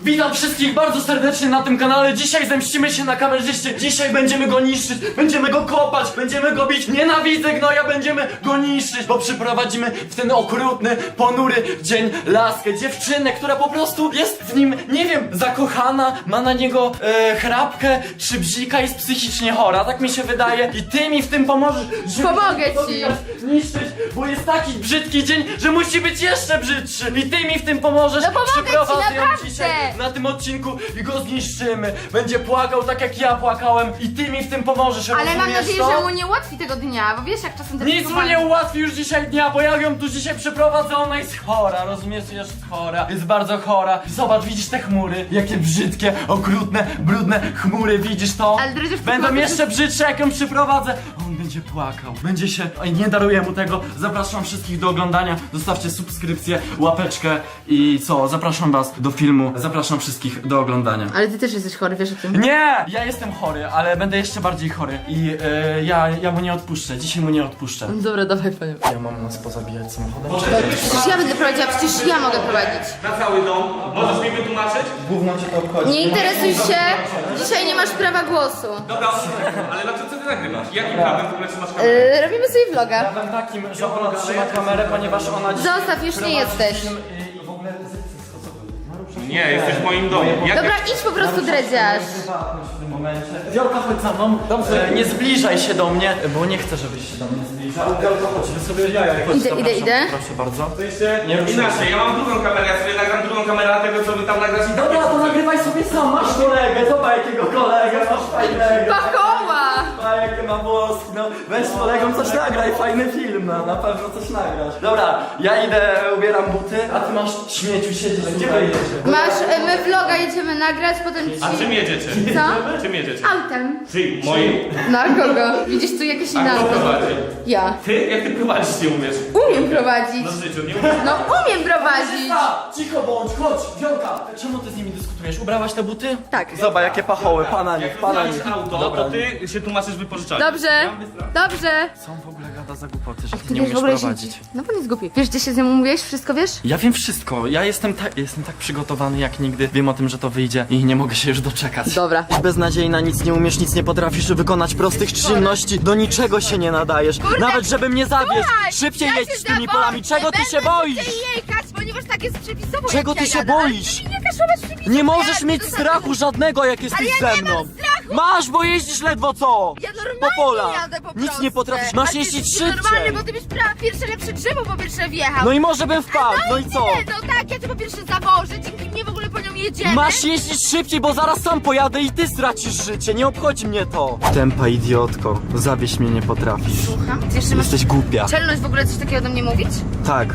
Witam wszystkich bardzo serdecznie na tym kanale. Dzisiaj zemścimy się na kamerzyście. Dzisiaj będziemy go niszczyć, będziemy go kopać, będziemy go bić. Nienawidzę gnoja, będziemy go niszczyć, bo przyprowadzimy w ten okrutny, ponury dzień laskę. Dziewczynę, która po prostu jest w nim, nie wiem, zakochana, ma na niego e, chrapkę czy bzika, jest psychicznie chora. Tak mi się wydaje. I ty mi w tym pomożesz. żeby Pomogę ci. Niszczyć, bo jest taki brzydki dzień, że musi być jeszcze brzydszy. I ty mi w tym pomożesz. No pomogę ci, Przyprowadzę ją naprawdę. dzisiaj na tym odcinku i go zniszczymy. Będzie płakał tak jak ja płakałem i ty mi w tym pomożesz, Ale mam nadzieję, to? że mu nie ułatwi tego dnia, bo wiesz jak czasem te Nic mu nie ułatwi już dzisiaj dnia, bo ja ją tu dzisiaj przyprowadzę, ona jest chora, rozumiesz, jest chora, jest bardzo chora. Zobacz, widzisz te chmury, jakie brzydkie, okrutne, brudne chmury, widzisz to? Ale Będą jeszcze brzydsze, jak ją przyprowadzę. On będzie płakał, będzie się, oj, nie daruję mu tego. Zapraszam wszystkich do oglądania, zostawcie subskrypcję, łapeczkę i co, zapraszam was do filmu, zapraszam wszystkich do oglądania. Ale ty też jesteś chory, wiesz o tym. Nie! Ja jestem chory, ale będę jeszcze bardziej chory i e, ja, ja mu nie odpuszczę, dzisiaj mu nie odpuszczę. Dobra, dawaj panią. Ja mam nas pozabijać samochodem. Przecież ja będę prowadziła, przecież ja mogę prowadzić. Na cały dom. Możesz mi wytłumaczyć? Gówno cię to obchodzi. Nie interesuj się, dzisiaj nie masz prawa głosu. Dobra, ale na co ty nagrywasz? Jakim prawem w ogóle trzymasz kamerę? Yy, robimy sobie vloga. Prawem takim, że ona trzyma kamerę, ponieważ ona dzisiaj Zostaw, już nie prowadzi jesteś. film i w ogóle Nie, jesteś w moim domu. Jak Dobra, idź po prostu dredziarz. w tym momencie. Wiolka, chodź za mną. Dobrze. Nie zbliżaj się do mnie, bo nie chcę, żebyś się do mnie zbliżał. Wiolka, chodź, wy sobie jaja. Chodź, Idę, zapraszam. idę, idę. Proszę bardzo. Nie ruszaj inaczej, ja mam drugą kamerę, ja sobie nagram drugą kamerę, tego co wy tam nagrasz i tak Dobra, to nagrywaj sobie sam. Masz kolegę, zobacz jakiego kolegę, masz fajnego. A jakie ma włoski, no weź z kolegą coś nagraj, fajny film, no na pewno coś nagrasz. Dobra, ja idę, ubieram buty, a ty masz śmieciu siedzieć Gdzie? Masz, y, my vloga jedziemy nagrać, potem A czym ci... jedziecie? Co? Czym jedziecie? Autem. Ty, moim? Na kogo? Widzisz tu jakieś A inne kto prowadzi? Ja. Ty? Jak ty prowadzić nie umiesz? Umiem prowadzić. No w życiu, nie umiesz? No umiem prowadzić. A, cicho bądź, chodź, Wiolka. Czemu ty z nimi dyskutujesz? Ubrałaś te buty? Tak. Zobacz jakie pachoły, pana nich, pana nich. auto, Dobra. to ty się tłumaczysz Dobrze, dobrze. Co on w ogóle gada za głupoty, że ty nie wiesz w umiesz ogóle prowadzić? się... No bo nie zgubi. Wiesz gdzie się z nią umówiłeś? Wszystko wiesz? Ja wiem wszystko, ja jestem, ta, jestem tak przygotowany jak nigdy. Wiem o tym, że to wyjdzie i nie mogę się już doczekać. Dobra. Beznadziejna, nic nie umiesz, nic nie potrafisz wykonać prostych czynności, do niczego się nie nadajesz. Nawet żeby mnie zawieźć, szybciej jedź z tymi polami, czego ty się boisz? jechać, ponieważ tak jest przepisowo. Czego ty się boisz? Nie możesz mieć strachu żadnego, jak jesteś ja ze nie mną. mam strachu. Masz, bo jeździsz ledwo co? Ja normalnie Po polach. jadę po Nic prostu. nie potrafisz, masz A ty jeździć jesteś szybciej. Normalnie, bo ty byś pra- pierwsze lepsze drzewo po pierwsze wjechał. No i może bym wpadł, no i co? Nie, no tak, ja cię po pierwsze zawożę, dzięki mnie w ogóle po nią jedziemy. Masz jeździć szybciej, bo zaraz sam pojadę i ty stracisz życie, nie obchodzi mnie to. Tempa idiotko, zawieść mnie nie potrafisz. Słucham? Ty jeszcze masz Jesteś głupia. czelność w ogóle coś takiego do mnie mówić? Tak.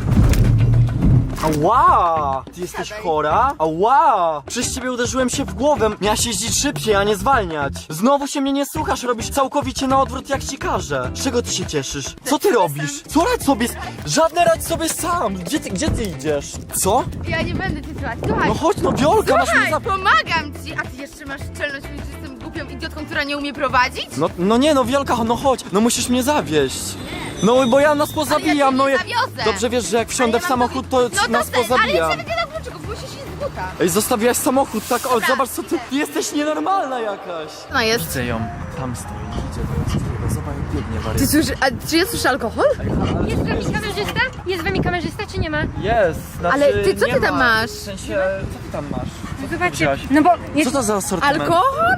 Ała! Ty jesteś chora? Ała! Przez ciebie uderzyłem się w głowę. Miałaś jeździć szybciej, a nie zwalniać. Znowu się mnie nie słuchasz, robisz całkowicie na odwrót jak ci każę. Z czego ty się cieszysz? Co ty robisz? Co radź sobie? s- Żadne radź sobie sam! Gdzie ty, gdzie ty idziesz? Co? Ja nie będę cię słuchać, słuchaj. No chodź no Wiolka, masz mnie Słuchaj, za... pomagam ci, a ty jeszcze masz czelność mówić, że jestem głupią idiotką, która nie umie prowadzić? No, no nie no Wiolka, no chodź, no musisz mnie zawieść. No bo ja nas pozabijam, cię no jak... zawiozę. Dobrze wiesz, że jak wsiądę Ale w ja samochód, to No to nas ty, ale pozabijam. ja sobie dlaczego, bo musisz iść z buta. Ej, zostawiłaś samochód, tak? O, zobacz co ty... Jesteś nienormalna jakaś. No jest. Widzę ją. Tam stoi, idzie do nas. Zobacz jak biegnie Ty wariat. słyszy, a czy ja słyszę alkohol? Jest z wami kamerzysta? Jest z wami kamerzysta, czy nie ma? Jest, znaczy Ale ty co nie ty tam ma. masz? W sensie, co ty tam masz? Co ty Zobaczcie, wzięłaś? no bo... Co Jest, to za asortyment? Alkohol?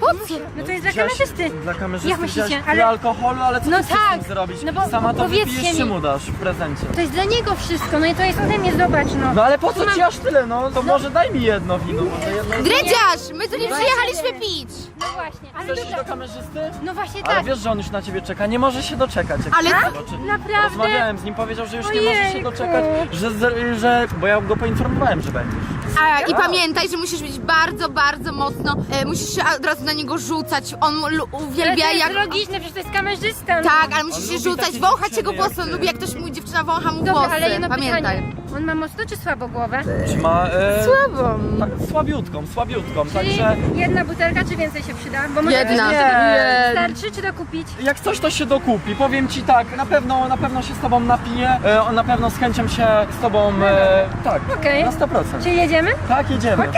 Po co? no to jest dla Wzięłaś- kamerzysty. Dla kamerzysty Jak myślicie? Ale- tyle alkoholu, ale co No ty chcesz tak, z tym zrobić? no bo Sama to powiedzcie wypijesz, czy mi. mu dasz w prezencie? To jest dla niego wszystko, no i to jest ode mnie, zobacz, no. No ale po co ci aż tyle, no? To może daj mi jedno wino, może jedno... Dredziarz, my tu nie przyjechaliśmy pić. No właśnie, ale Chcesz iść do dobra. kamerzysty? No właśnie Ale tak. wiesz, że on już na ciebie czeka, nie może się doczekać. jak Ale się co? zobaczy. Naprawdę? Rozmawiałem z nim, powiedział, że już nie może się Ojejku. doczekać, że, z- że... Bo ja go poinformowałem, że będziesz. A, I pamiętaj, że musisz być bardzo, bardzo mocno, e, musisz się od razu na niego rzucać. On lu- Ale to uwielbia jest jak... logiczne, przecież to jest kamerzysta. no. Tak, ale musisz On się lubi rzucać, takie wąchać jego jak włosy. On ty. lubi jak ktoś mu dziewczyna wącha mu Dobra, włosy. ale jedno Pamiętaj. pytanie. On ma mocno czy słabo głowę? Ma e, Słabo. tak, słabiutką, słabiutką, Czyli także jedna butelka czy więcej się przyda? Bo może Jedna. Nie. Starczy czy dokupić? jak coś to się dokupi. Powiem ci tak, na pewno, na pewno się z tobą napiję, e, na pewno z chęcią się z tobą, e, tak, Okej. na 100%. Czy jedziemy? Tak, jedziemy.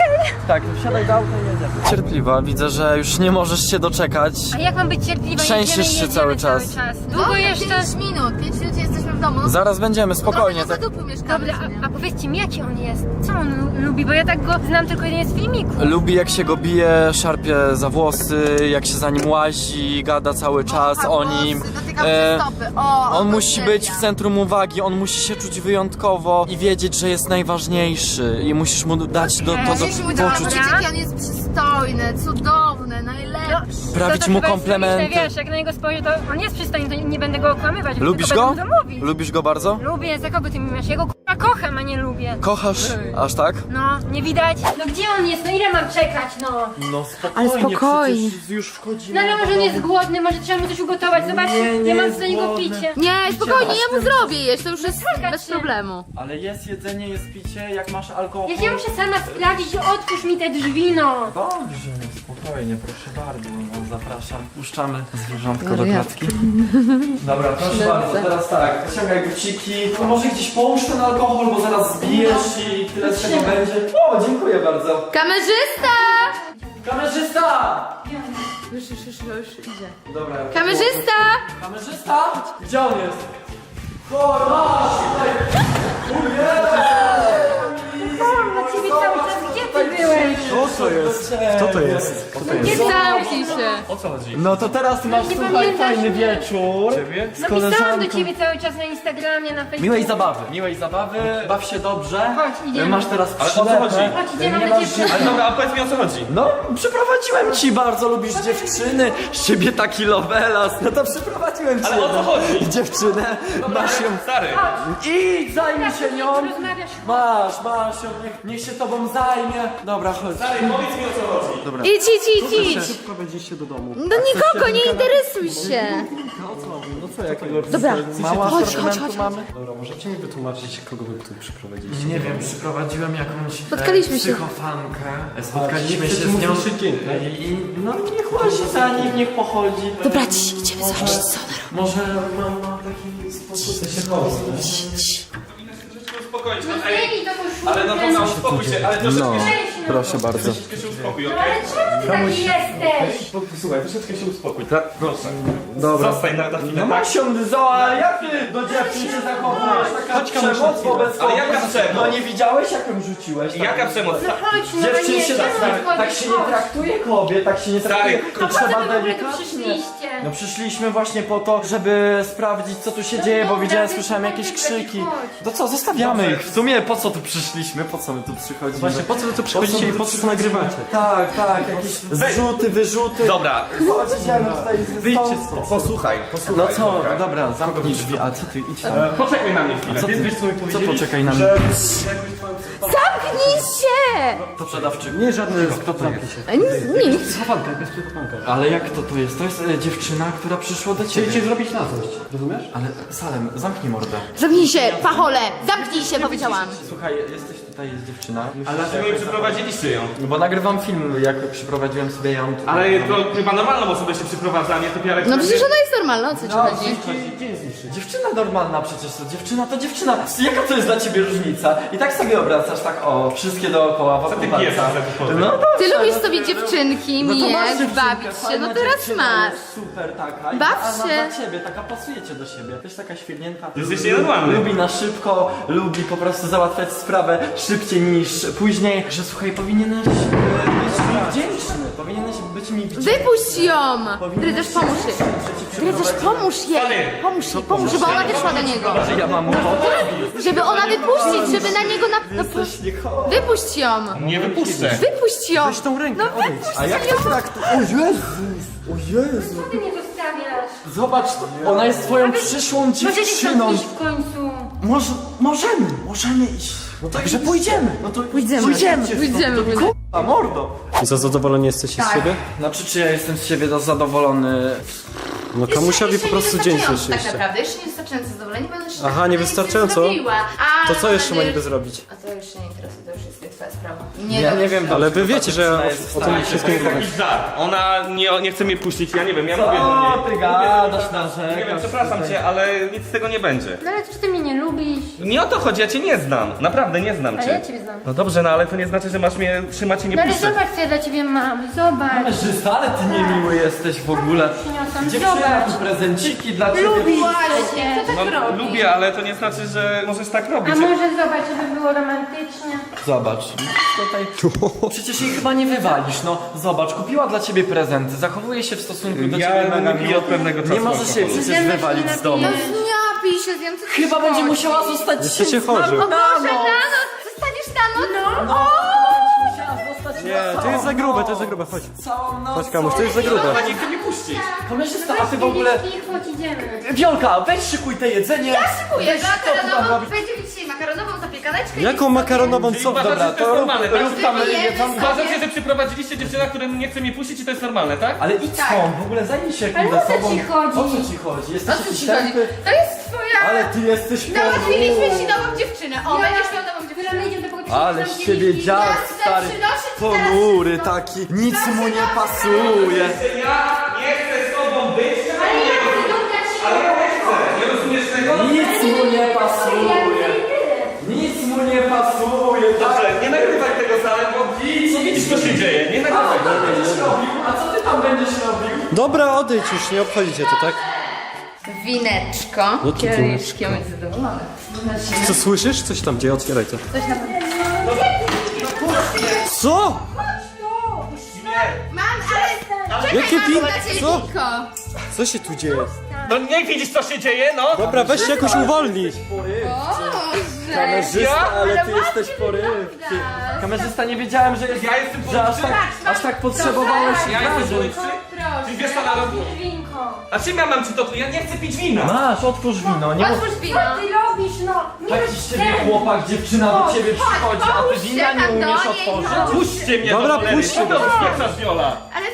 Tak, wsiadaj do auta i jedziemy. Cierpliwa, widzę, że już nie możesz się doczekać. A jak mam być cierpliwa? Trzęsiesz Jedziemy, się jedziemy cały czas. Długo Długo jeszcze? 5 minut, 5 minut jesteśmy w domu. No, Zaraz będziemy, spokojnie, tak. mieszkamy. Dobra, a, a powiedzcie mi jaki on jest? Co on lu- lubi? Bo ja tak go znam tylko jeden z filmiku. Lubi jak się go bije, szarpie za włosy, jak się za nim łazi, gada cały czas o nim. dotyka E, stopy. O, On musi być w centrum uwagi, on musi się czuć wyjątkowo i wiedzieć, że jest najważniejszy i musisz mu dać do, to do Musisz mu dać poczuć. poczuć, jaki on jest przystojny, cudowny, najlepszy. Sprawić To mu komplementy. Wiesz, jak na niego spojrzę, to on jest przystojny, to nie będę go okłamywać. Lubisz tylko go? będę mu to mówić. Lubisz go bardzo? Lubię, za kogo ty mi masz? Ja go k***a kocham, a nie lubię. Kochasz? Aż tak? No, nie widać? No gdzie on jest? No ile mam czekać, no? No Ale spokojnie. przecież już wchodzimy No ale może on jest głodny, może trzeba mu coś ugotować, zobaczcie, Nie, nie, nie mam jest za niego głodny. picie. Nie, spokojnie, ja mu zrobię jeść, to już jest Czekać bez się. problemu. Ale jest jedzenie, jest picie, jak masz alkohol. Ja się muszę sama sprawdzić, otwórz mi te drzwi, no. Dobrze, no spokojnie, proszę bardzo, no, zapraszam. Puszczamy zwierzątko do Wariatki. klatki. Dobra, proszę bardzo, teraz tak, ściągaj buciki. No może gdzieś połóż ten alkohol, bo zaraz zbijesz i tyle z tego będzie. O, dziękuję bardzo. Kamerzysta! Kamerzysta! Już, już, już, już idzie. Dobra. Kamerzysta! Kamerzysta? Gdzie on jest? O, masz! Tutaj. Na ciebie cały czas, to jest? Kto to jest? Ty Zamknij się. O co chodzi? No to teraz masz, Nie słuchaj, pamiętasz fajny mnie? wieczór. Ciebie? Z Napisałam do koleżanką. ciebie cały czas na Instagramie, na Facebooku. Miłej zabawy, miłej zabawy, baw się dobrze. Chodź, idziemy. Masz teraz Ale o co przylepę. chodzi? Chodź, idziemy, Nie masz Ale dobra, a powiedz mi o co chodzi. No, przyprowadziłem ci, bardzo lubisz dziewczyny, z ciebie taki lovelas, no to przyprowadziłem ci Ale o co jedną chodzi? dziewczynę, masz ją, Stary, idź, zajmij się nią, Rozmawiasz. masz, masz ją, niech, niech się tobą zajmie. Dobra, chodź. stary, powiedz mi o co chodzi. Idź, idź, idź, idź. Szybko będziecie do domu. No nikogo, nie interesuj się. No co, jakiego Dobra, Mała chodź, chodź, chodź. mamy? Dobra, możecie mi wytłumaczyć, kogo wy tu przyprowadziliście? Nie wiem, przyprowadziłem jakąś Spotkaliśmy e, się. psychofankę. Spotkaliśmy nie się z nią i, no niech łazi za nim, niech pochodzi. Dobra, ci, idziemy zobaczyć co ona robi. Może mam, mam taki sposób, że się Uspokoić, no ej. Zdejmij to koszulkę, Ale no to co, uspokój się, ale troszeczkę No, się, proszę bardzo. ale czemu ty taki jesteś? Słuchaj, troszeczkę się uspokój, tak? Proszę. Dobra. Zostań na, na chwilę, No tak? masz się Zo, ale jak ty do dziewczyn się zachowujesz? Taka przemoc wobec Ale kobiet? jaka przemoc? No nie widziałeś jak ją rzuciłeś? Tak. Jaka przemoc? No chodź, no Dziewczyn nie, się czemu tak, tak wchodzisz? się nie traktuje kobiet, tak się nie traktuje. Stary, To po co wy trzeba w ogóle tu delikatnie. przyszliście? No przyszliśmy właśnie po to, żeby sprawdzić co tu się dzieje, bo dobra, widziałem, ty słyszałem jakieś krzyki. chodź. To co, zostawiamy ich. W sumie po co tu przyszliśmy? Po co my tu przychodzimy? Właśnie, po co wy tu przychodzicie i po co to nagrywacie? Tak, tak, jakieś zrzuty, wyrzuty. Dobra, Chodź, idziemy tutaj z Wyjdźcie stąd. posłuchaj, No posłuchaj. co, dobra, zamknij drzwi, a co ty, idź tam. E, Poczekaj na mnie chwilę. Co ty, wiesz, co mi co powiedzieli? poczekaj na mnie? Zamknij się! To sprzedawczyk. Nie, żadny kto to jest. Nic, nic. Jakaś psychofanka. Ale jak to to jest? To jest e, dziewczyna, która przyszła do ciebie. Chcieli cię zrobić na złość, rozumiesz? Ale Salem, zamknij mordę. Zamknij się, pachole! Zamknij się, powiedziałam. Słuchaj, jesteś tutaj, jest dziewczyna. Ale dlaczego nie przyprowadziliście ją? No Bo nagrywam film, jak przyprowadziłem sobie ją. tu. Ale to chyba normalną osobę się przyprowadza, a nie typie No przecież ona jest normalna, o co ci chodzi? Jest niższy? Dziewczyna normalna przecież to dziewczyna to dziewczyna. Jaka to jest dla ciebie różnica? I tak sobie obracasz tak o, wszystkie dookoła wokół ty palca. za wychodzę? No dobrze. Ty lubisz no sobie to- dziewczynki, no to masz mieć, dziewczynkę, bawić się, fajna no teraz dziewczyna, masz. jest Super taka. I Baw a, się. Dla ciebie, taka pasujecie do siebie. Też taka świetnięta. Jesteś nienormalny. Lubi na szybko, lubi po prostu załatwiać sprawę szybciej niż później. Że słuchaj, powinieneś e, być mi wdzięczny. Powinieneś być mi wdzięczny. Wypuść ją! Dryzesz, pomóż jej. Dryzesz, pomóż jej! Pomóż jej, pomóż, żeby ona wyszła do niego. Że ja mam mu pomóc. Żeby ona wypuścić, żeby na niego na... No, wypuść ją! Nie wypuszczę. Wypuść ją! Weź tą rękę, No odejdź. wypuść A jak ją! to tak? O Jezus! O Jezu! Co ty nie zostawiasz? Zobacz, to- ona jest twoją przyszłą Możecie dziewczyną. stąd iść w końcu. Może, możemy, możemy iść. No także pójdziemy. No to Pójdziemy, pójdziemy. pójdziemy, pójdziemy. A mordo. Za zadowoleni jesteście z siebie? Znaczy, czy ja jestem z siebie do- zadowolony? No Jeszcze- kamusiowi jeszcze po prostu dzień niewystarczająco zniszczyliście. Tak naprawdę, jeszcze niewystarczająco zadowoleni, bo jeszcze Aha, tak niewystarczająco? zrobiła. A, To co jeszcze ma niby zrobić? A to już się nie interesuje, to już jest twoja sprawa. Ja nie wiem, Ale wy wiecie, że ja o, o tym wszystkim powiem. jakiś żart. Ona nie, nie chce mnie puścić, ja nie wiem, ja mówię do O, niej. ty gadasz na Nie wiem, przepraszam cię, ale nic z tego nie będzie. No ale czy ty mnie nie lubisz? Nie o to chodzi, ja cię nie znam. Naprawdę nie znam Ale cię. ja ciebie znam. No dobrze, no ale to nie znaczy, że masz mnie trzymać i nie No ale puszczać. zobacz co ja dla ciebie mam, zobacz. Kamerzysta, ale ty niemiły jesteś w ogóle. Przyniosłam, zobacz. Tu prezenciki dla ciebie. Lubisz Właśnie, co tak No, robi? lubię, ale to nie znaczy, że możesz tak robić. A może zobacz, żeby było romantycznie. Zobacz, tutaj... Przecież jej chyba nie wywalisz, no. Zobacz, kupiła dla ciebie prezenty, zachowuje się w stosunku do Ja ciebie mega nie miło. od pewnego Nie czasu może się alkoholu. przecież wywalić nie z domu. No napijesz. zniapij się, wiem co Chyba będzie musiała zostać Jesteście chorzy. O Boże, No. Dano, zostaniesz Dano? No. Musiała zostać Nie, to jest za grube, to jest za grube, chodź. Całą noc. Chodź kamuś, to jest za grube. Nie chce mnie puścić. Kamerzysta, a ty w ogóle... Chodź idziemy. Wiolka, weź szykuj te jedzenie. Ja szykuję Weź, tam makaronową, będziemy dzisiaj makaronową zapiekaneczkę. Jaką makaronową co? Uważacie, Dobra, że to jest to normalne, tak? rób kamery Wypijemy jedzą. sobie. Uważacie, że przyprowadziliście dziewczynę, która nie chce mnie puścić i to jest normalne, tak? Ale idź Tak. stąd, w ogóle zajmij się Ale jakimś o co sobą. ci chodzi? O co ci chodzi? O Jesteś co jakiś ci chodzi? tępy? To jest twoja... Ale ty jesteś Załatwiliśmy ci nową dziewczynę. O, będziesz miał nową dziewczynę. Idziemy do. Ale z ciebie dziad stary. Ponury taki, nic mu nie pasuje. Ja nie chcę z tobą być, Ale ja chcę dobrać się. ale ja nie chcę. Nie rozumiesz tego? Nic mu nie pasuje. Nic mu nie pasuje. tak? Dobrze, nie nagrywaj tego wcale, bo co widzisz, co się dzieje? Nie nagrywaj Co będziesz robił? A co ty tam będziesz robił? Dobra, odejdź już, nie obchodzicie to, tak? Wineczko. No to Kieliszkiem jest zadowolony. Co słyszysz? Coś tam dzieje, otwieraj to. Coś na Co? Mam, ale... Czekaj, Jakie mam pi- dla ciebie co? Co się tu dzieje? No nie widzisz, co się dzieje, no? Dobra, weź się jakoś uwolnij. Boże. Kamerzysta, ale ty jesteś porywczy. wyglądasz. Kamerzysta, nie wiedziałem, że jest... Ja jestem Że aż porywczy? tak, aż tak potrzebowałeś Ja jestem wrażeń. porywczy? Ty wiesz, co robi? Winko. A czym ja mam ci to tu? Ja nie chcę pić wina. Masz, otwórz wino, nie mów... Otwórz wino. Co ty robisz, no? Nie Taki z ciebie chłopak, dziewczyna do ciebie przychodzi, a ty wina nie umiesz niej, otworzyć? no. Puśćcie mnie Dobra, do cholery. puśćcie Co to go. rozpieprzasz, Viola? Ale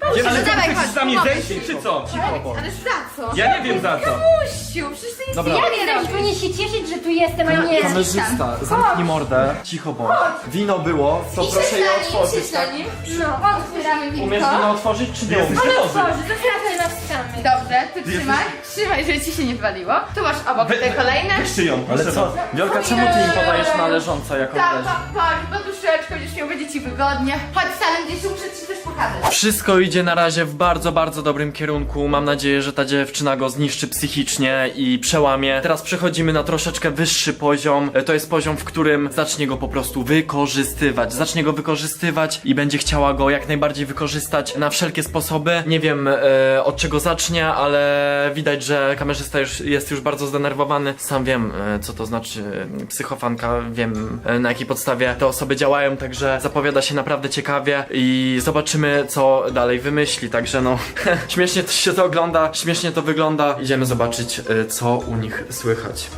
co chodzi? Patrz, Ale no ty chcesz chodź, z nami pomogę zejść, ci. czy co? Ale, ale za co? Ja nie wiem za co. Musiu, przecież to nic Dobra. nie Ja robię. wiem, że powinien się cieszyć, że tu jestem, a nie. Kamerzysta, zamknij mordę, cicho bądź. Wino było, to I proszę je na otworzyć, na tak? nim. No, Otwieramy Umiesz winko. wino otworzyć, czy nie umiesz? Ale otworzy, to trafę na wstamy. Dobrze, ty trzymaj, trzymaj, żeby ci się nie waliło. Tu masz obok te kolejne. Weźcie ją, Ale proszę co? was. Wiolka, czemu ty im podajesz należąco jako Tak, leży? tak, tak, poduszeczkę, będziesz miał, będzie ci wygodnie. Chodź, Salem, gdzieś tu muszę ci coś pokazać. Wszystko idzie na razie w bardzo, bardzo dobrym kierunku. Mam nadzieję, że ta dziewczyna go zniszczy psychicznie i przełamie. Teraz przechodzimy na troszeczkę wyższy poziom. E, To jest poziom, w którym zacznie go po prostu wykorzystywać. Zacznie go wykorzystywać i będzie chciała go jak najbardziej wykorzystać na wszelkie sposoby. Nie wiem e, od czego zacznie, ale widać, że kamerzysta już jest już bardzo zdenerwowany. Sam wiem, e, co to znaczy e, psychofanka, wiem e, na jakiej podstawie te osoby działają, także zapowiada się naprawdę ciekawie i zobaczymy, co dalej wymyśli. Także no, śmiesznie to się to ogląda, śmiesznie to wygląda. Idziemy zobaczyć, e, co u nich słychać.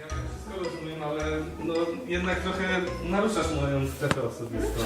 Ja wszystko rozumiem, ale no jednak trochę naruszasz moją strefę osobistą.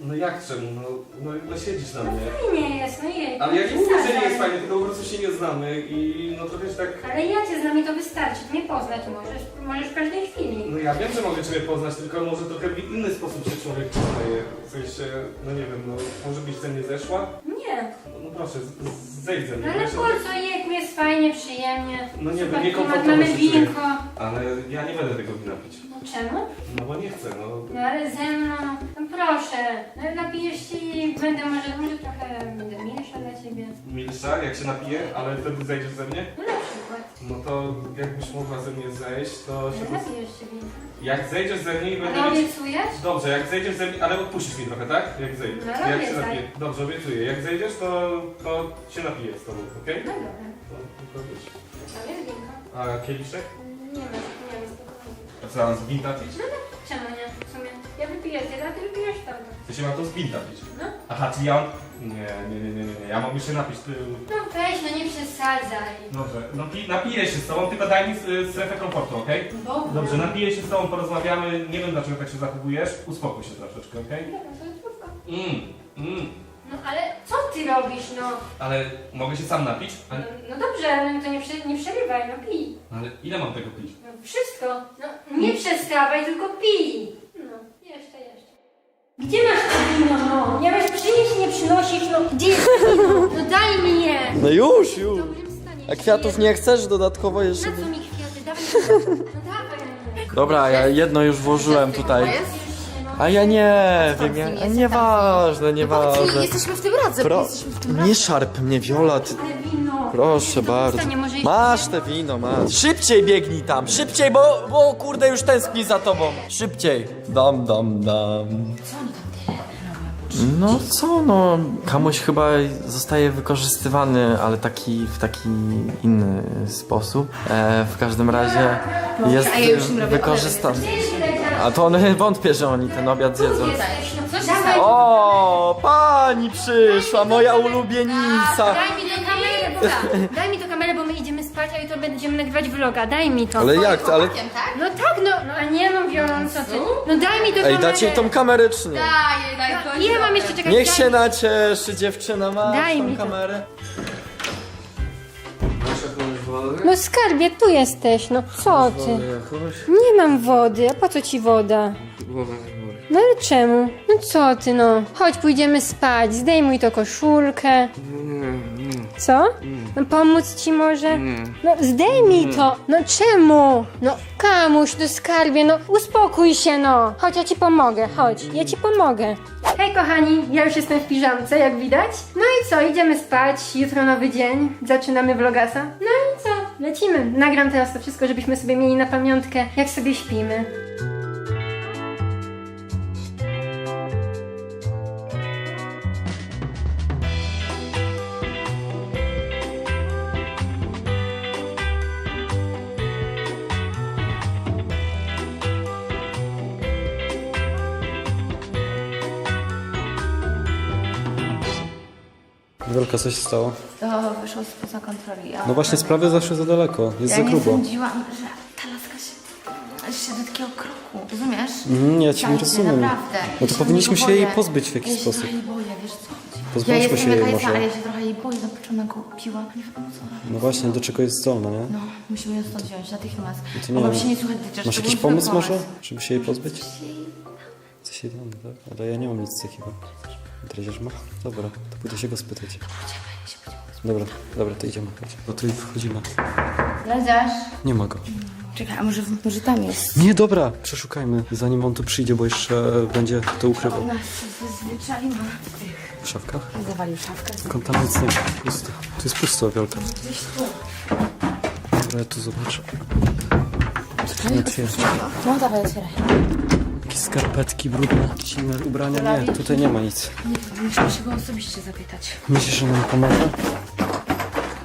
No jak czemu? No, no, no siedzisz na mnie. Nie jest, no jej. Ale ja nie mówię, że nie jest fajnie, tylko po prostu się nie znamy i no trochę się tak... Ale ja cię znam i to wystarczy. Mnie poznać możesz, możesz w każdej chwili. No ja wiem, że mogę Ciebie poznać, tylko może trochę w inny sposób się człowiek poznaje. W sensie, no nie wiem, no może byś ze mnie zeszła? Nie. No, no proszę, z- zejdź ze mnie. No ale się- po co? Jak mi jest fajnie, przyjemnie. No nie, Super no nie klimat, komfortowo Mamy się czuję. winko. Ale ja nie będę tego wina pić. No czemu? No bo nie chcę, no. No ale ze mną, no proszę. No napijesz się i będę może, może trochę będę milsza dla ciebie. Milsza, jak się napiję, ale wtedy zejdziesz ze mnie? No na przykład. No to jakbyś mogła ze mnie zejść, to się... Ale napijesz się winka. Jak zejdziesz ze mnie i będę Ale mieć... obiecujesz? Dobrze, jak zejdziesz ze mnie, ale odpuścisz mi trochę, tak? Jak zejdziesz. No, jak się obiecaj. napiję. Dobrze, obiecuję. Jak zejdziesz, to, to się napiję z tobą, okej? No dobra. To, to wiesz. Tam jest winko. A kieliszek? Nie ma, nie ma spokojnie. A co, mam z binta pić? Czemu nie? W sumie. Ja wypiję tyle, a ty wypijesz to. Z binta pić. No. Aha, czyli ja... Nie, nie, nie, nie, nie, nie. Ja mogę się napić, ty... No weź, no nie przesadzaj. Dobrze, no pi- napiję się z tobą, tylko daj mi y, strefę komfortu, okej? Dobrze, napiję się z tobą, porozmawiamy, nie wiem dlaczego tak się zachowujesz, uspokój się troszeczkę, okej? Dobra, to jest słówko. Mm, mm. No ale co ty robisz, no? Ale mogę się sam napić? No, Ale, no dobrze, no to nie, przy, nie przerywaj, no pij. ale ile mam tego pić? No wszystko. No nie przestawaj, tylko pij. Jeszcze, jeszcze. Gdzie masz to wino, no? Miałeś przynieść, nie przynosisz, no. Gdzie jest to wino? No daj mi je. No już, już. W dobrym stanie. A kwiatów nie chcesz dodatkowo jeszcze? Na co mi kwiaty? Dawaj mi. No dawaj mi. Dobra, ja jedno już włożyłem tutaj. A ja nie wiem, ja, a nieważne, nieważne. Jesteśmy w tym razem, Pro, jesteśmy w tym nie szarp mnie, Viola, ty, Te wino. proszę bardzo. Masz te wino, masz. Szybciej biegnij tam, szybciej, bo, bo kurde już tęskni za tobą. Szybciej. Dam, dam, dam. No co no, Kamuś chyba zostaje wykorzystywany, ale taki w taki inny sposób. E, w każdym razie jest im robię wykorzystany. A to one wątpię, że oni ten obiad zjedzą. Co się stało? O, pani przyszła, moja ulubienica. Daj mi tę kamerę, bo... Daj mi tę kamerę, bo my idziemy spać, a jutro będziemy nagrywać vloga. Daj mi to. Ale jak, ale... tak? No tak, no, no a nie no co ty? No daj mi tę Ej, kamerę. dacie jej tą kamerę czy nie? Daj, daj, to Ile mam jeszcze czekać? Niech Daj się mi- nacieszy, dziewczyna ma Daj tą mi to. kamerę. No skarbie, tu jesteś, no co ty? Nie mam wody, a po co ci woda? No ale czemu? No co ty no? Chodź, pójdziemy spać, zdejmuj to koszulkę. Co? No pomóc ci może? No zdejmij to! No czemu? No kamuś, no skarbie, no uspokój się no! Chodź, ja ci pomogę, chodź, ja ci pomogę. Hej kochani, ja już jestem w piżamce, jak widać. No i co, idziemy spać, jutro nowy dzień, zaczynamy vlogasa. No lecimy. Nagram teraz to wszystko, żebyśmy sobie mieli na pamiątkę, jak sobie śpimy. Wielka, co się stało? To wyszło spoza kontroli. a- No właśnie, sprawy zawsze za daleko, jest Ja za nie grubo. sądziłam, że ta laska się, się do takiego kroku. Rozumiesz? Mm, ja cię nie Tak, rozumiem. Naprawdę. No to Ja powinniśmy tego się jej boję. pozbyć w jakiś ja się sposób. trochę jej boję, wiesz co chodzi. Ja Pozbądźmy jestem się jej jaka jest, może. ale ja się trochę jej boję, ona go piła. Nie wiadomo co ona robi. No właśnie, do czego jest zdolna, nie? No, musimy ją stąd wziąć natychmiast. to nie wiem. się nie słuchać tyczesz. Masz jakiś pomysł może, żeby się jej pozbyć? Coś jej damy, tak? Ale ja nie mam nic takiego. Dreziarz ma? Dobra, to pójdę się go spytać. Dobra, dobra, to idziemy. No to i wchodzimy. Ledziarz? Nie ma go. Czekaj, a może, może tam jest? Nie, dobra, przeszukajmy, zanim on tu przyjdzie, bo jeszcze będzie to ukrywał. Ona zazwyczaj ma... W szafkach? Zawalił szafkę. Skąd tam nic nie ma. Pusto. Tu jest pusto, Wielka. Dobra, ja tu zobaczę. Nie otwierać. No dawaj, otwieraj. Jakieś skarpetki brudne, inne ubrania. Nie, tutaj nie ma nic. Nie musimy się go osobiście zapytać. Myślisz, że nam pomoże?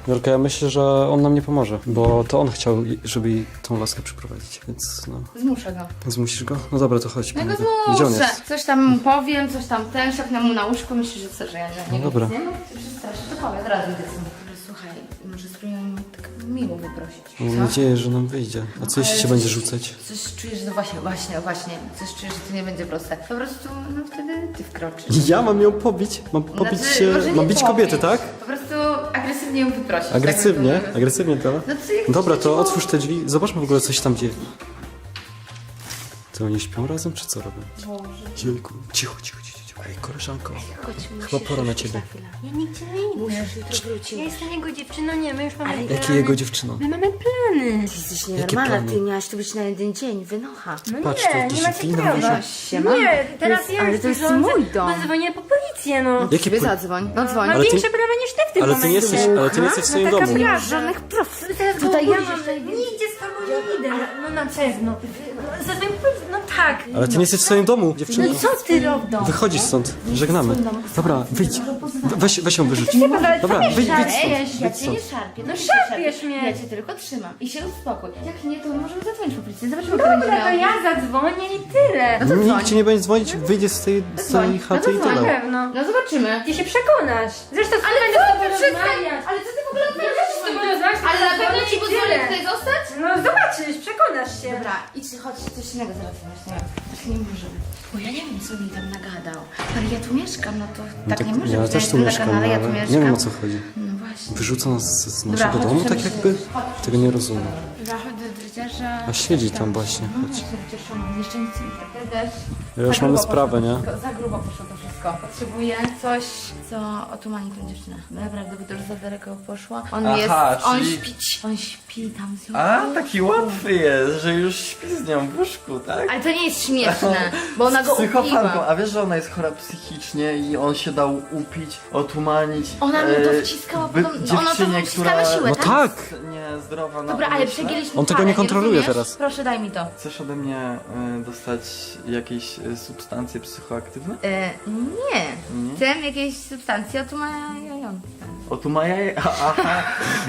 Wielka, ja myślę, że on nam nie pomoże, bo to on chciał, żeby jej tą laskę przyprowadzić, więc no. Zmuszę go. Zmusisz go? No dobra, to chodź. No go panowie. Gdzie on zmuszę. jest? Coś tam mu powiem, coś tam ten, szepnę mu na łóżko, myślisz, że co, że ja nie No dobra. Nie, no, to przestraszę, to powiem, od razu idę miło wyprosić. Mam Co? nadzieję, że nam wyjdzie. A co jeśli się będzie rzucać? Coś czujesz, że właśnie, właśnie, właśnie, coś czujesz, że to nie będzie proste. Po prostu, no wtedy ty wkroczysz. Ja mam ją pobić? Mam pobić Znaczy, się... może nie Mam bić pobić. kobiety, tak? Po prostu agresywnie ją wyprosić. Agresywnie? Tak bym to Agresywnie to? No jak Dobra, to otwórz te drzwi. Zobaczmy w ogóle, co się tam dzieje. To oni śpią razem, czy co robią? Jejku, cicho, cicho, cicho. Ej, koleżanko, chyba pora na ciebie. Ja nigdzie nie idę. Ja jestem jego dziewczyną, nie, my już mamy Jakie plany. jego dziewczyno? My mamy plany. Jesteś nienormalna, ty miałaś tu być na jeden dzień, wynocha. No Patrz, nie, to nie jakieś macie wino prawa. może. Siema. Nie, teraz jest- ja ale już to jest rządzę, mój dom. bo dzwonię po policję, no. Jakie Ty po... zadzwoń, no dzwoń. Ma Ale ty- większe prawa niż ty w tym Ale ty nie momencie. jesteś, ale ty nie jesteś w swoim No taka domu. prawda. masz żadnych praw. Teraz Tutaj ja obudzisz, mam. Nigdzie z tobą nie idę, no na pewno. Po- no tak. Ale ty nie jesteś w swoim domu, No dziewczynko. i co ty robisz? Wychodzisz stąd, żegnamy. Dobra, wyjdź. Weź, weź ją wyrzuć. Ale Dobra, wyjdź, wyjdź szarpiesz? stąd. Ja Wyjdź cię nie szarpię. No szarpiesz mnie. Ja cię tylko trzymam i się uspokój. Jak nie, to możemy zadzwonić po policję. Zobaczymy, kto Dobra, będzie to miał. ja zadzwonię i tyle. No to dzwoń. Nikt ci nie będzie dzwonić, wyjdzie z tej, z Dzwoń. tej No chaty to i. Na tyle. pewno. No zobaczymy. Ty się przekonasz. Zresztą ale będę z tobą rozmawiać. Ale co ty w ogóle Będę z tobą rozmawiać. Ale na pewno ci pozwolę tutaj zostać? No zobaczysz, przekonasz się. Dobra, idź, chodź, coś innego załatwimy. Nie, tak nie może być. Bo ja nie wiem, co mi tam nagadał. Ale ja tu mieszkam, no to No tak, nie może ja być. też tu jestem mieszkam, na kanale, ja tu ale mieszkam. nie wiem o co chodzi. No właśnie. Wyrzuca nas z, naszego chodź, domu, tak jakby? Tego nie rozumiem. Dobra, chodź dryciarza. A siedzi tam właśnie, No, chodź. jeszcze nic nie tak Ja już mamy sprawę, nie? Za grubo poszło to wszystko. Potrzebuję coś, co otumani tą dziewczynę. Naprawdę, bo to już za daleko poszło. On Aha, jest, on czyli- śpi, on śpi tam z nią. A, taki łatwy jest, że już śpi z nią w łóżku, tak? Ale to nie jest śmieszne, bo ona go Psychofanką, upiła. a wiesz, że ona jest chora psychicznie i on się dał upić, otumanić. Ona mu to e, wciskała potem, no ona to dziewczynie, wciska na siłę, No tak? tak! Niezdrowa na Dobra, ale przegięliśmy On tego parę, nie kontroluje rozumiesz? teraz. Proszę, daj mi to. Chcesz ode mnie y, dostać jakieś y, substancje psychoaktywne? E, nie. Chcę jakieś substancje Aha.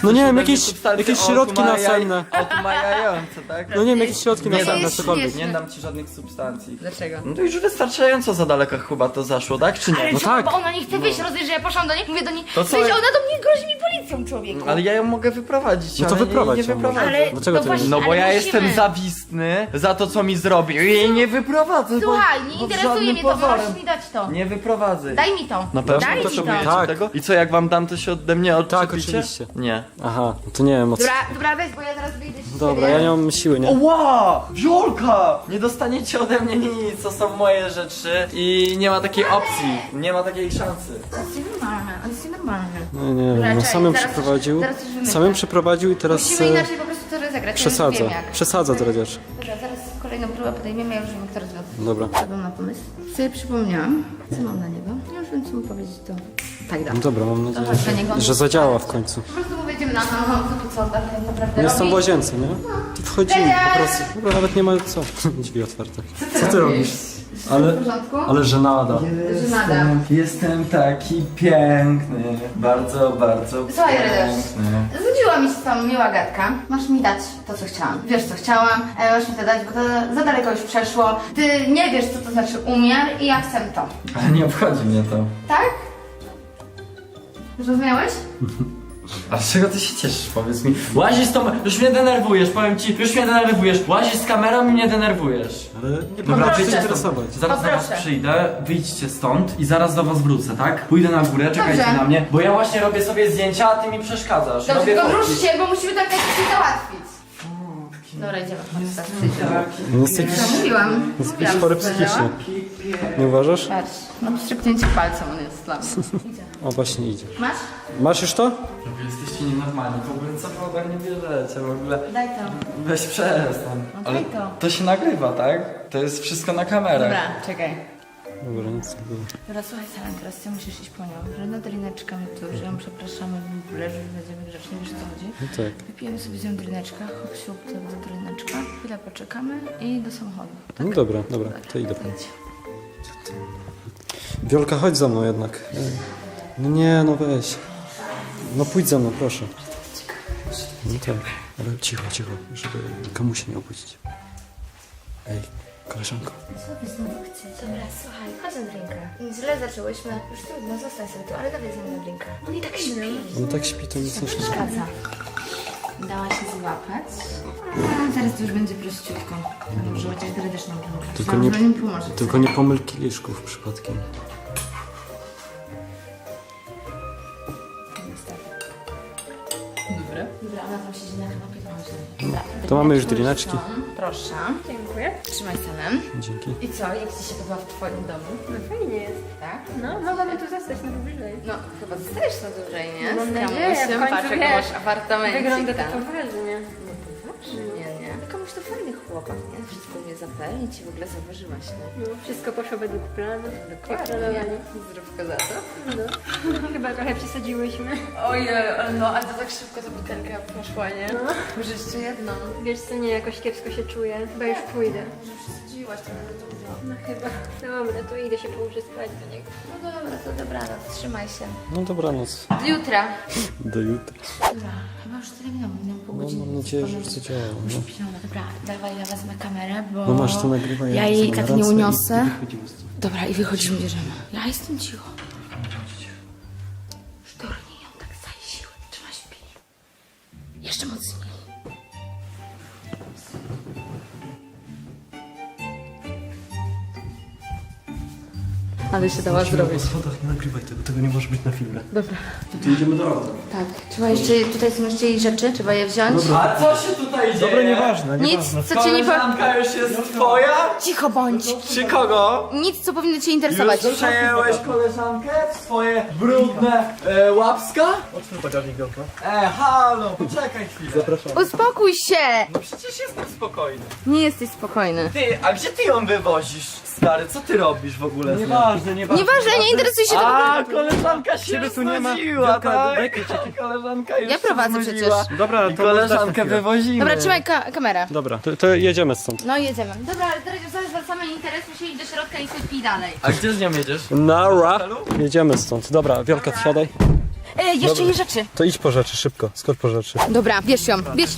No nie wiem, jakieś, substancje jakieś środki otumajaj- nasenne. Otumajające, tak? No nie wiem, jakieś środki Nie, nasenne, to jest cokolwiek. Nie dam ci żadnych substancji. Dlaczego? No to już wystarczająco za daleko chyba to zaszło, tak? Czy nie? Ale No czemu? tak. Bo ona nie chce wyjść, rozumiesz, że ja poszłam do niej, mówię do niej, To co? ona do mnie grozi mi policją, człowieku. Ale ja ją mogę wyprowadzić, No to ale wyprowadź nie, nie może. wyprowadzę. Ale Dlaczego to ty nie- właśnie, No bo ale ja musimy. jestem zawistny za to, co mi zrobił i jej nie wyprowadzę. bo- Słuchaj, nie interesuje żadnym mnie to, pozorem. możesz mi dać to. Nie wyprowadzę. Daj mi to. Na pewno Daj mi potrzebujecie to. Tak. tego? I co, jak wam dam, to się ode mnie odczepicie? Tak, oczywiście. Nie. Aha, no to nie wiem o co. Dobra, dobra, weź, bo ja zaraz wyjdę z Dobra, ja nie mam siły, nie? Ła! Wiolka! Nie dostaniecie ode mnie nic, to są moje rzeczy i nie ma takiej opcji, nie ma takiej szansy. On jest nienormalny, on jest. No nie Dobra, wiem, no czekaj, samym zaraz- przeprowadził. zaraz coś wymyślę. Samym przeprowadził i teraz Musimy e, inaczej po prostu to rozegrać, ja już przesadza. wiem jak. Przesadza dredziarz. Dobra, zaraz kolejną próbę podejmiemy, ja już wiem jak to rozwiązać. Dobra. Wpadłam na pomysł. Sobie przypomniałam, co mam na niego. Ja już wiem co mu powiedzieć, to tak da. No dobra, mam nadzieję, chodź do niego. że, że zadziała w końcu. Po prostu będziemy na no, co tu co on tak naprawdę Jestem robi. w łazience, nie? I wchodzimy po prostu. Dobra, nawet nie ma co. Drzwi otwarte. Co ty robisz? Ale, W porządku? ale żenada. Żenada. jestem taki piękny, bardzo, bardzo Słuchaj, Ryderz. Znudziła mi się tam miła gadka. Masz mi dać to, co chciałam. Wiesz, co chciałam, e, masz mi to dać, bo to za daleko już przeszło. Ty nie wiesz, co to znaczy umiar i ja chcę to. Ale nie obchodzi mnie to. Tak? Zrozumiałeś? A z czego ty się cieszysz, powiedz mi? Łazisz z tą... Już mnie denerwujesz, powiem ci, już mnie denerwujesz. Łazisz z kamerą i mnie denerwujesz. Ale nie Dobra, się wyjdźcie interesować. stąd. Zaraz do was Poproszę. przyjdę, wyjdźcie stąd i zaraz do was wrócę, tak? Pójdę na górę, czekajcie Dobrze. na mnie, bo ja właśnie robię sobie zdjęcia, a ty mi przeszkadzasz. Dobrze, robię tylko rusz się, bo musimy tak najszybciej załatwić. Dobra, idziemy. Tak, jest jakiś, No, mówiłam. jest mówiłam, jakiś chory co powiedziała. psychicznie. Nie uważasz? Patrz, no palcem on jest dla mnie. Idzie. O, właśnie idzie. Masz? Masz już to? Wy jesteście nienormalni, w ogóle co wy ode mnie bierzecie, w ogóle... Daj to. Weź przestań. No Ale daj to. to się nagrywa, tak? To jest wszystko na kamerę. Dobra, czekaj. Dobra, nic nie było. Dobra, słuchaj Salen, teraz ty musisz iść po nią. Że nad ryneczką tu, że ją przepraszamy w ogóle, że będziemy grzeczni, wiesz o co chodzi? No tak. Wypijemy sobie z nią dryneczka, hop siup do, do dryneczka, chwilę poczekamy i do samochodu. No dobra, dobra, to idę. Idź. Wiolka, chodź za mną jednak. No nie, no weź. No pójdź za mną, proszę. No tak, ale cicho, cicho, żeby komuś się nie obudzić. Ej, koleżanko. Co wy znowu chcecie? Dobra, słuchaj, chodź na drinka. Źle zaczęłyśmy. Już trudno, zostań sobie tu, ale dawaj z na drinka. On i tak śpi. On tak śpi, to nic nie szkodzi. Przeszkadza. Dała się złapać. A, teraz to już będzie prościutko. Może chociaż dredziesz nam pomogę. Tylko nie- pomoże. Tylko nie pomyl kieliszków przypadkiem. To mamy już drineczki. Proszę. Dziękuję. Trzymaj salem. Dzięki. I co, jak Ci się podoba w Twoim domu? No fajnie jest. Tak? No, mogłabym tu zostać na dłużej. No, chyba zostajesz na dłużej, nie? Mam Z nadzieję, w końcu patrz, jak wiesz, masz apartamencik Wygląda to tam. poważnie. Nie, nie. Kamuś to fajny chłopak, nie? Wszystko mnie zapewnić i w ogóle zauważyłaś, nie? No, wszystko poszło według planu. Planowali. Zdrówko za to. No. Chyba trochę przesadziłyśmy. Ojej, no, ale to tak szybko ta butelka poszła, nie? No. Może jeszcze jedną. Wiesz co, nie, jakoś kiepsko się czuję. Chyba już pójdę. Może przesadziłaś to dużo. No chyba. Dobra, to idę się położyć spać do niego. No dobra, to dobranoc, trzymaj się. No dobranoc. Do jutra. Do jutra. Dobra, chyba już tyle minęło, minęło pół No godziny. mam nadzieję, że już to działa. Już No. dobra, dawaj, ja wezmę kamerę, bo No masz to nagrywaj. ja wezmę jej na tak nie i- uniosę. i wychodzimy stąd. Dobra, i wychodzimy, bierzemy. Ja jestem cicho. Sztornij ją tak za siłę, czy ona śpi. Jeszcze mocniej. Ale się dała zrobić. schodach nie nagrywaj tego, tego nie może być na filmie. Dobra. To jedziemy do auta. Tak. Trzeba jeszcze, tutaj są jeszcze jej rzeczy, trzeba je wziąć. A co się tutaj dzieje? Dobra, nieważne, Nic, nieważne. co cię nie po... Koleżanka już jest twoja? Cicho bądź. Czy kogo? Nic, co powinno cię interesować. Już przejęłeś koleżankę w swoje brudne e, łapska? Otwórz bagażnik auta. E, halo, poczekaj chwilę. Zapraszam. Uspokój się! No przecież jestem spokojny. Nie jesteś spokojny. Ty, a gdzie ty ją wywozisz? Stary, co ty robisz w ogóle? Nieważne, nieważne. Nieważne, nie interesuj się tego. A, koleżanka się Ciebie tu nie ma. Wielka, tak? daj kluczyki. Koleżanka już Ja się prowadzę rozwodziła. przecież. Dobra, I to koleżankę chwilę. wywozimy. Dobra, trzymaj ka kamerę. Dobra, to, to jedziemy stąd. No jedziemy. Dobra, ale teraz zaraz wracamy, nie interesuj się, idź do środka i sobie pij dalej. A gdzie z nią jedziesz? Nara. Jedziemy stąd. Dobra, Wielka, wsiadaj. E, jeszcze jej rzeczy. To idź po rzeczy, szybko. Skocz po rzeczy. Dobra, bierz ją. Bierz.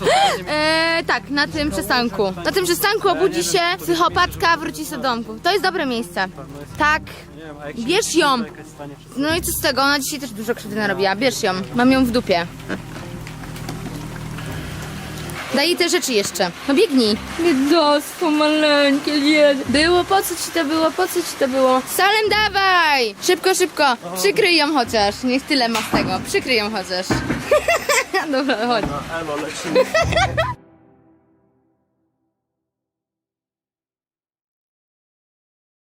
E, tak, na tym przystanku. Na tym przystanku obudzi się psychopatka, wróci do domku. To jest dobre miejsce. Tak. Bierz ją. No i co z tego? Ona dzisiaj też dużo krzywdy narobiła. Bierz ją. Mam ją w dupie. Daj jej te rzeczy jeszcze. No biegnij. Biedostwo maleńkie, bied. Było, po co ci to było, po co ci to było? Salem dawaj! Szybko, szybko. Przykryj ją chociaż. Niech tyle ma z tego. Przykryj ją chociaż. Dobra, chodź.